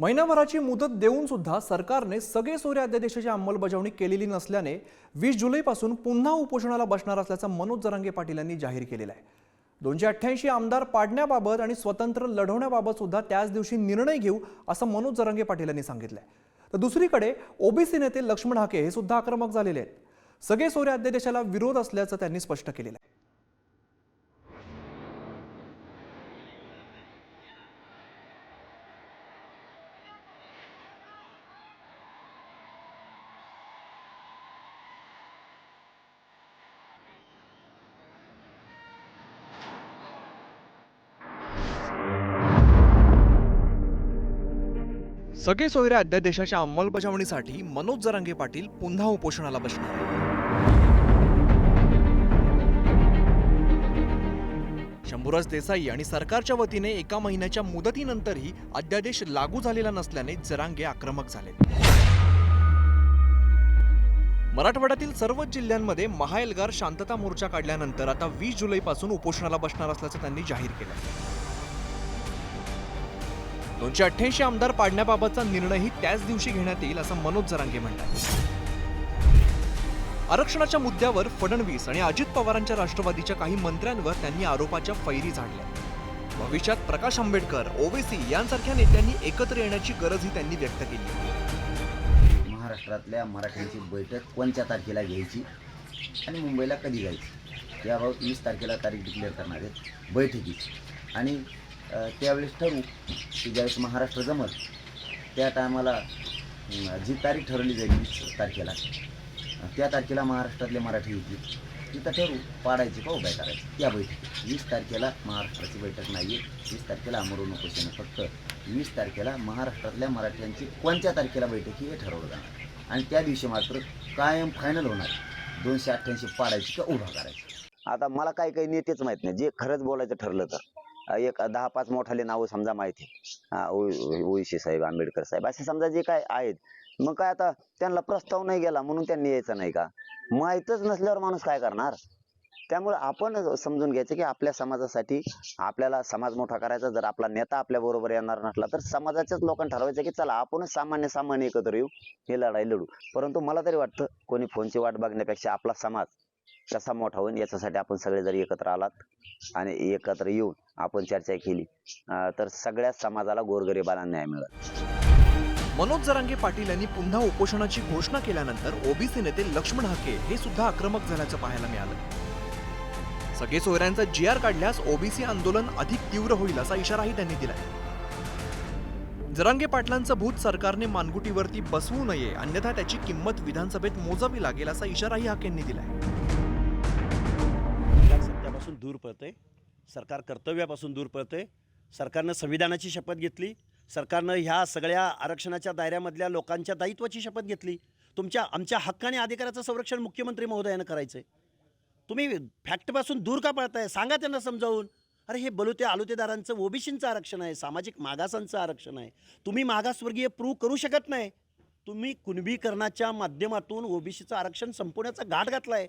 महिनाभराची मुदत देऊन सुद्धा सरकारने सगळे सोयरे अध्यादेशाची अंमलबजावणी केलेली नसल्याने वीस जुलैपासून पुन्हा उपोषणाला बसणार असल्याचं मनोज जरांगे पाटील यांनी जाहीर केलेलं आहे. दोनशे अठ्ठ्याऐंशी आमदार पाडण्याबाबत आणि स्वतंत्र लढवण्याबाबत सुद्धा त्याच दिवशी निर्णय घेऊ असं मनोज जरांगे पाटील यांनी सांगितलंय. तर दुसरीकडे ओबीसी नेते लक्ष्मण हाके हे सुद्धा आक्रमक झालेले आहेत. सगळे सोयरे अध्यादेशाला विरोध असल्याचं त्यांनी स्पष्ट केलेलं आहे. सगळे सोयरे अध्यादेशाच्या अंमलबजावणीसाठी मनोज जरांगे पाटील पुन्हा उपोषणाला बसणार. शंभूराज देसाई आणि सरकारच्या वतीने एका महिन्याच्या मुदतीनंतरही अध्यादेश लागू झालेला नसल्याने जरांगे आक्रमक झाले. मराठवाड्यातील सर्वच जिल्ह्यांमध्ये महाएल्गार शांतता मोर्चा काढल्यानंतर आता वीस जुलैपासून उपोषणाला बसणार असल्याचं त्यांनी जाहीर केलं. दोनशे अठ्ठ्याऐंशी आमदार पाडण्याबाबतचा निर्णयही त्याच दिवशी घेण्यात येईल असं मनोज जरांगे म्हणतात. आरक्षणाच्या मुद्द्यावर फडणवीस आणि अजित पवारांच्या राष्ट्रवादीच्या काही मंत्र्यांवर त्यांनी आरोपाच्या फैरी झाडल्या. भविष्यात प्रकाश आंबेडकर ओवेसी यांसारख्या नेत्यांनी एकत्र येण्याची गरजही त्यांनी व्यक्त केली. महाराष्ट्रातल्या मराठ्यांची बैठक कोणत्या तारखेला घ्यायची आणि मुंबईला कधी जायची? याबाबत वीस तारखेला तारीख डिक्लेअर करणार आहेत बैठकीची. आणि त्यावेळेस ठरवू की ज्यावेळेस महाराष्ट्र जमल त्या टायमाला जी तारीख ठरवली जाईल वीस तारखेला. त्या तारखेला महाराष्ट्रातले मराठी येतील. तिथं ठरवू पाडायची का उभ्या करायची? त्या बैठकीत. वीस तारखेला महाराष्ट्राची बैठक नाही आहे वीस तारखेला अमरून उपोषण फक्त. वीस तारखेला महाराष्ट्रातल्या मराठ्यांची कोणत्या तारखेला बैठकी हे ठरवलं जाणार? आणि त्या दिवशी मात्र कायम फायनल होणार. दोनशे अठ्ठ्याऐंशी पाडायची का उभा करायची? आता मला काही काही नेतेच माहीत नाही. जे खरंच बोलायचं ठरलं तर. एक दहा पाच मोठाले नावं समजा माहिती आहे. साहेब आंबेडकर साहेब असे समजा जे काय आहेत. मग काय आता त्यांना प्रस्ताव नाही गेला म्हणून त्यांनी यायचं नाही का? माहीतच नसल्यावर माणूस काय करणार? त्यामुळे आपण समजून घ्यायचं की आपल्या समाजासाठी आपल्याला समाज मोठा करायचा. जर आपला नेता आपल्या बरोबर येणार नसला तर समाजाच्याच लोकांना ठरवायचं की चला आपणच सामान्य सामान्य एकत्र येऊ. हे लढाई लढू. परंतु मला तरी वाटतं कोणी फोनची वाट बघण्यापेक्षा आपला समाज कसा मोठा होईल याच्यासाठी आपण सगळे जर एकत्र आलात आणि एकत्र येऊन आपण चर्चा केली तर सगळ्याच समाजाला गोरगरिबाला न्याय मिळेल. मनोज जरांगे पाटील यांनी पुन्हा उपोषणाची घोषणा केल्यानंतर ओबीसी नेते लक्ष्मण हाके हे सुद्धा आक्रमक झाल्याचं पाहायला मिळालं. सगळे सोयऱ्यांचा जी आर काढल्यास ओबीसी आंदोलन अधिक तीव्र होईल असा इशाराही त्यांनी दिलाय. जरांगे पाटलांचं भूत सरकारने मानगुटीवरती बसवू नये अन्यथा त्याची किंमत विधानसभेत मोजावी लागेल असा इशाराही हाकेंनी दिलाय. कर्तव्यापासून दूर पळते सरकार कर्तव्यापासून दूर पळते सरकारनं संविधानाची शपथ घेतली. सरकारनं ह्या सगळ्या आरक्षणाच्या दायऱ्यामधल्या लोकांच्या दायित्वाची शपथ घेतली. तुमच्या आमच्या हक्क आणि अधिकाराचं संरक्षण मुख्यमंत्री महोदयानं करायचंय. तुम्ही फॅक्टपासून दूर का पळताय? सांगा त्यांना समजावून. अरे हे बलुते आलुतेदारांचं ओबीसींचं आरक्षण आहे सामाजिक मागासांचं आरक्षण आहे. तुम्ही मागासवर्गीय प्रूव्ह करू शकत नाही. तुम्ही कुणबीकरणाच्या माध्यमातून ओबीसीचं आरक्षण संपवण्याचा घाट घातलाय.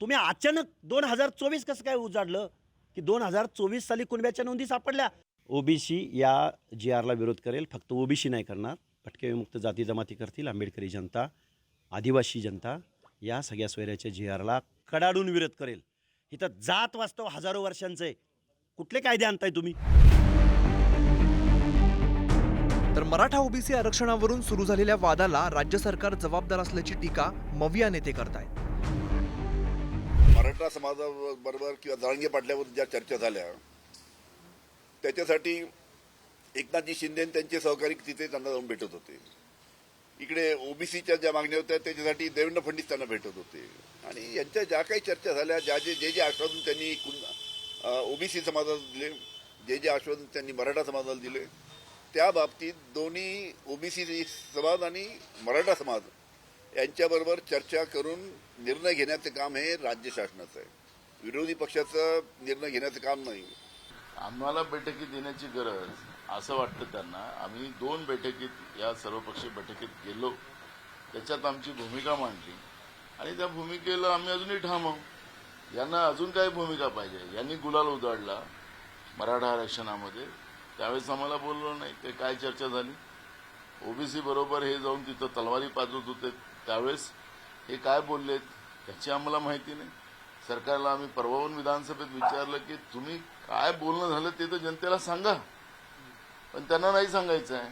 तुम्ही अचानक दोन हजार चोवीस कसं काय उजाडलं की दोन हजार चोवीस साली कुणब्याच्या नोंदी सापडल्या? ओबीसी या जी आरला विरोध करेल. फक्त ओबीसी नाही करणार. भटके विमुक्त जाती जमाती करतील. आंबेडकरी जनता आदिवासी जनता या सगळ्या सोयऱ्याच्या जी आरला कडाडून विरोध करेल. इथं जात वास्तव हजारो वर्षांचे. कुठले कायदे आणताय तुम्ही? तर मराठा ओबीसी आरक्षणावरून सुरू झालेल्या वादाला राज्य सरकार जबाबदार असल्याची टीका मविया नेते करतायत. मराठा समाजाबरोबर किंवा जळंगे पाटल्यावर ज्या चर्चा झाल्या त्याच्यासाठी एकनाथजी शिंदे त्यांचे सहकारी तिथे त्यांना जाऊन भेटत होते. इकडे ओबीसीच्या ज्या मागण्या होत्या त्याच्यासाठी देवेंद्र फडणवीस त्यांना भेटत होते. आणि यांच्या ज्या काही चर्चा झाल्या ज्या जे जे जे आश्वासन त्यांनी ओबीसी समाजाला दिले जे जे आश्वासन त्यांनी मराठा समाजाला दिले त्या बाबतीत दोन्ही ओबीसी समाज आणि मराठा समाज यांच्याबरोबर चर्चा करून निर्णय घेण्याचं काम हे राज्य शासनाचं आहे. विरोधी पक्षाचं निर्णय घेण्याचं काम नाही. आम्हाला बैठकीत येण्याची गरज असं वाटतं त्यांना. आम्ही दोन बैठकीत या सर्वपक्षीय बैठकीत गेलो. त्याच्यात आमची भूमिका मांडली. आणि त्या भूमिकेला आम्ही अजूनही ठाम आहोत. यांना अजून काय भूमिका पाहिजे. यांनी गुलाल उधळला मराठा आरक्षणामध्ये. त्यावेळेस आम्हाला बोललो नाही. ते काय चर्चा झाली? ओबीसी बरोबर हे जाऊन तिथं तलवारी पाजवत होते. त्यावेळेस हे काय बोललेत त्याची आम्हाला माहिती नाही. सरकारला आम्ही परवाहून विधानसभेत विचारलं की तुम्ही काय बोलणं झालं ते तर जनतेला सांगा. पण त्यांना नाही सांगायचं आहे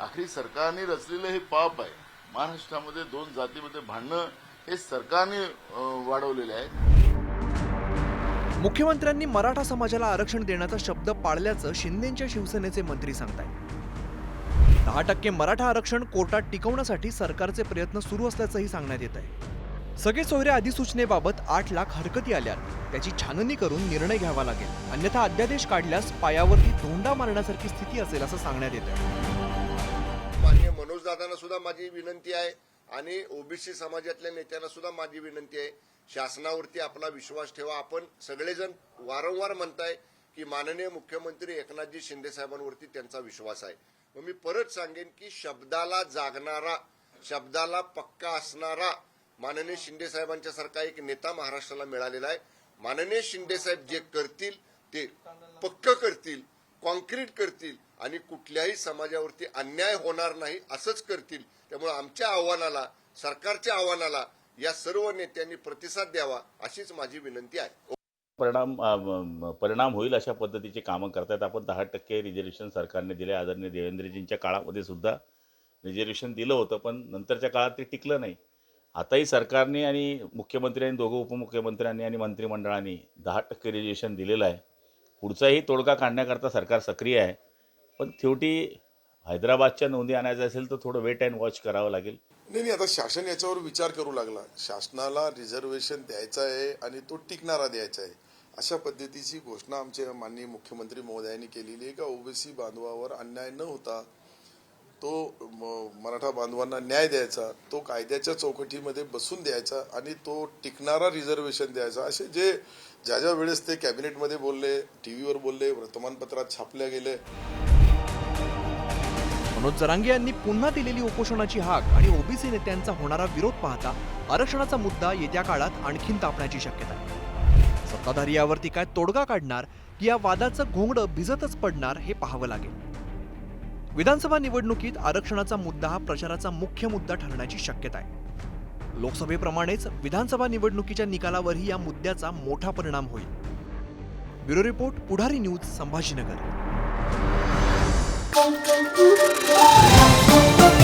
आखरी सरकारने रचलेलं हे पाप आहे. महाराष्ट्रामध्ये दोन जातीमध्ये भांडणं हे सरकारने वाढवलेले आहे मुख्यमंत्र्यांनी मराठा समाजाला आरक्षण देण्याचा शब्द पाळल्याचं शिंदेच्या शिवसेनेचे मंत्री सांगतायत. दहा टक्के मराठा आरक्षण कोर्टात टिकवण्यासाठी सरकारचे प्रयत्न सुरू असल्याचंही सांगण्यात येत आहे. सगळे सोयऱ्या अधिसूचनेबाबत आठ लाख हरकती आल्या त्याची छाननी करून निर्णय घ्यावा लागेल. अन्यथा अध्यादेश काढल्यास पायावरती धोंडा मारण्यासारखी स्थिती असेल असं सांगण्यात येत आहे. मान्य मनोज दादांना सुद्धा माझी विनंती आहे आणि ओबीसी समाजातल्या नेत्यांना सुद्धा माझी विनंती आहे. शासनावरती आपला विश्वास ठेवा. आपण सगळेजण वारंवार म्हणताय की माननीय मुख्यमंत्री एकनाथजी शिंदे साहेबांवरती त्यांचा विश्वास आहे. मग मी परत सांगेन की शब्दाला जागणारा शब्दाला पक्का असणारा माननीय शिंदे साहेबांच्या सारखा एक नेता महाराष्ट्राला मिळालेला आहे. माननीय शिंदे साहेब जे करतील ते पक्क करतील कॉन्क्रीट करतील आणि कुठल्याही समाजावरती अन्याय होणार नाही असंच करतील. त्यामुळे आमच्या आव्हानाला सरकारच्या आव्हानाला या सर्व नेत्यांनी प्रतिसाद द्यावा अशीच माझी विनंती आहे. परिणाम परिणाम होईल अशा पद्धतीची कामं करतायत. आपण दहा टक्के रिझर्वेशन सरकारने दिले. आदरणीय देवेंद्रजींच्या काळामध्ये सुद्धा रिझर्वेशन दिलं होतं पण नंतरच्या काळात ते टिकलं नाही. आताही सरकारने आणि मुख्यमंत्र्यांनी दोघं उपमुख्यमंत्र्यांनी आणि मंत्रिमंडळाने दहा टक्के रिझर्वेशन दिलेलं आहे. पुढचाही तोडगा काढण्याकरता सरकार सक्रिय आहे. पण शेवटी हैदराबादच्या नोंदी आणायचं असेल तर थोडं वेट अँड वॉच करावं लागेल. नाही नाही आता शासन याच्यावर विचार करू लागला. शासनाला रिझर्वेशन द्यायचं आहे आणि तो टिकणारा द्यायचा आहे. अशा पद्धतीची घोषणा आमचे माननीय मुख्यमंत्री महोदयांनी केलेली आहे का? ओबीसी बांधवावर अन्याय न होता तो मराठा बांधवांना न्याय द्यायचा तो कायद्याच्या चौकटीमध्ये बसून द्यायचा आणि तो टिकणारा रिझर्वेशन द्यायचा. असे जे ज्या ज्या वेळेस ते कॅबिनेटमध्ये बोलले टी व्हीवर बोलले वर्तमानपत्रात छापल्या गेले मनोज जरांगे यांनी पुन्हा दिलेली उपोषणाची हाक आणि ओबीसी नेत्यांचा होणारा विरोध पाहता आरक्षणाचा मुद्दा येत्या काळात आणखीन तापण्याची शक्यता आहे. सत्ताधारी यावरती काय तोडगा काढणार की या वादाचं घोंगडं भिजतच पडणार हे पाहावं लागेल. विधानसभा निवडणुकीत आरक्षणाचा मुद्दा हा प्रचाराचा मुख्य मुद्दा ठरण्याची शक्यता आहे. लोकसभेप्रमाणेच विधानसभा निवडणुकीच्या निकालावरही या मुद्द्याचा मोठा परिणाम होईल. Bureau report Pudhari news Sambhajinagar. 음 악.